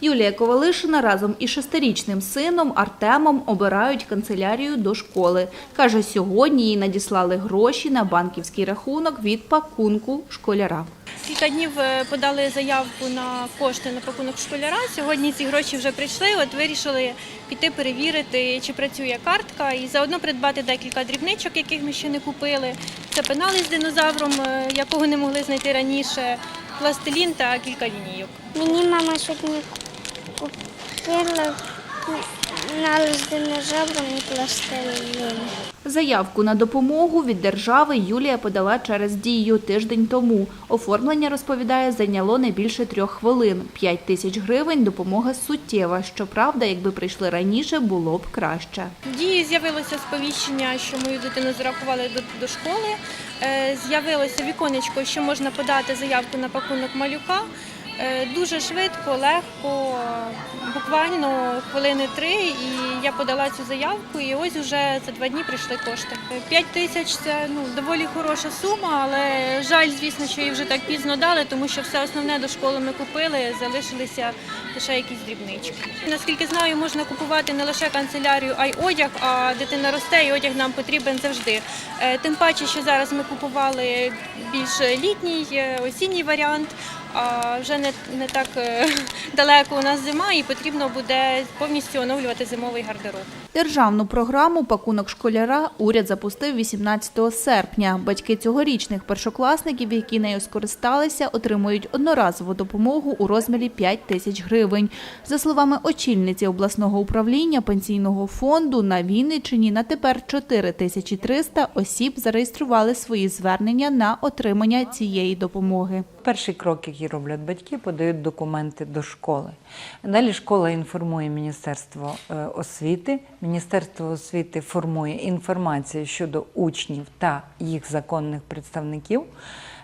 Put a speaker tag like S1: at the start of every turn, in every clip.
S1: Юлія Ковалишина разом із шестирічним сином Артемом обирають канцелярію до школи. Каже, сьогодні їй надіслали гроші на банківський рахунок від пакунку школяра.
S2: Кілька днів е, подали заявку на кошти на пакунок школяра. Сьогодні ці гроші вже прийшли. От вирішили піти перевірити, чи працює картка, і заодно придбати декілька дрібничок, яких ми ще не купили. Це пенали з динозавром, е, якого не могли знайти раніше, пластилін та кілька лінійок.
S3: Мені мама сьогодні динозавром і пластилін.
S1: Заявку на допомогу від держави Юлія подала через дію тиждень тому. Оформлення, розповідає, зайняло не більше трьох хвилин. П'ять тисяч гривень допомога суттєва. Щоправда, якби прийшли раніше, було б краще.
S2: Дії з'явилося сповіщення, що мою дитину зарахували до, до школи. Е, З'явилося віконечко, що можна подати заявку на пакунок малюка. Е, Дуже швидко, легко, буквально хвилини три, і я подала цю заявку, і ось уже за два дні прийшли кошти. П'ять тисяч це ну доволі хороша сума, але жаль, звісно, що її вже так пізно дали, тому що все основне до школи ми купили, залишилися лише якісь дрібнички. Наскільки знаю, можна купувати не лише канцелярію, а й одяг. А дитина росте, і одяг нам потрібен завжди. Е, Тим паче, що зараз ми купували більш літній, е, осінній варіант. А вже не, не так е, далеко у нас зима, і потрібно буде повністю оновлювати зимовий гардероб.
S1: Державну програму «Пакунок школяра» уряд запустив 18 серпня. Батьки цьогорічних першокласників, які нею скористалися, отримують одноразову допомогу у розмірі 5 тисяч гривень. За словами очільниці обласного управління пенсійного фонду, на Вінниччині на тепер 4 тисячі 300 осіб зареєстрували свої звернення на отримання цієї допомоги.
S4: Перший крок, який роблять батьки, подають документи до школи. Далі школа інформує Міністерство е, освіти. Міністерство освіти формує інформацію щодо учнів та їх законних представників.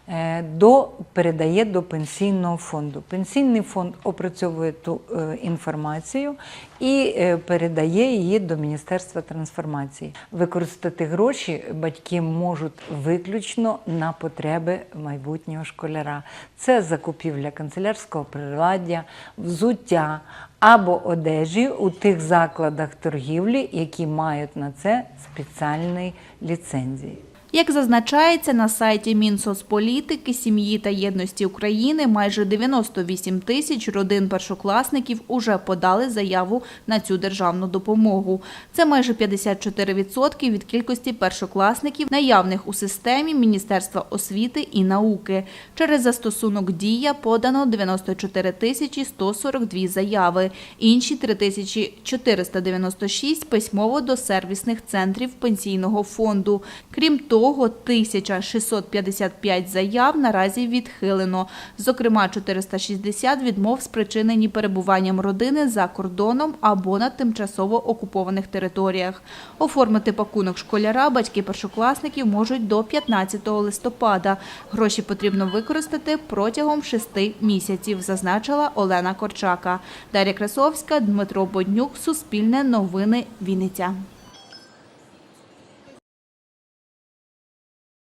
S4: Е, До передає до пенсійного фонду. Пенсійний фонд опрацьовує ту е, інформацію і е, передає її до Міністерства трансформації. Використати гроші батьки можуть виключно на потреби майбутнього школяра. Це закупівля канцелярського приладдя, взуття або одежі у тих закладах торгівлі, які мають на це спеціальні ліцензії.
S1: Як зазначається на сайті Мінсоцполітики, сім'ї та єдності України, майже 98 тисяч родин першокласників уже подали заяву на цю державну допомогу. Це майже 54% від кількості першокласників, наявних у системі Міністерства освіти і науки. Через застосунок «Дія» подано 94 тисячі 142 заяви. Інші 3496 письмово до сервісних центрів пенсійного фонду. Крім того, 1655 заяв наразі відхилено. Зокрема, 460 відмов спричинені перебуванням родини за кордоном або на тимчасово окупованих територіях. Оформити пакунок школяра батьки першокласників можуть до 15 листопада. Гроші потрібно використати протягом шести місяців, зазначила Олена Корчака. Дар'я Красовська, Дмитро Боднюк, Суспільне новини, Вінниця.